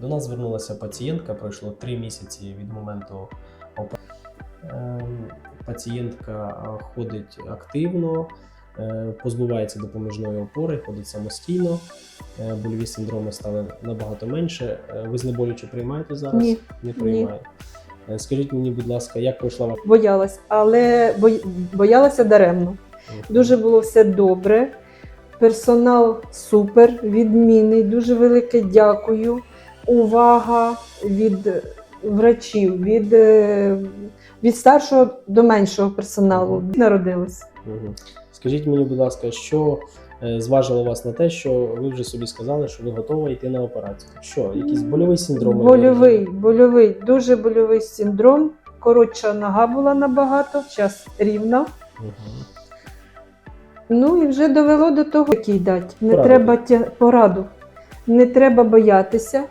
До нас звернулася пацієнтка, пройшло три місяці від моменту операції. Пацієнтка е, ходить активно, е, позбувається допоміжної опори, ходить самостійно. Е, Больові синдроми стали набагато менше. Е, Ви знеболюючи приймаєте зараз? Ні. Не приймаєте. Е, Скажіть мені, будь ласка, як пройшла ваша Боялась, але боялася даремно. Дуже було все добре. Персонал супер, відмінний. Дуже велике дякую. Увага від врачів, від, е, від старшого до меншого персоналу. Народилась. Мгм. Скажіть мені, будь ласка, що е, зважило вас на те, що ви вже собі сказали, що ви готові йти на операцію? Що, якийсь больовий синдром? Больовий, больовий, дуже больовий синдром. Коротша нога була набагато, час рівна. Мгм. Ну і вже довело до того, який дати. Не Пораду. треба тя... пораду. Не треба боятися.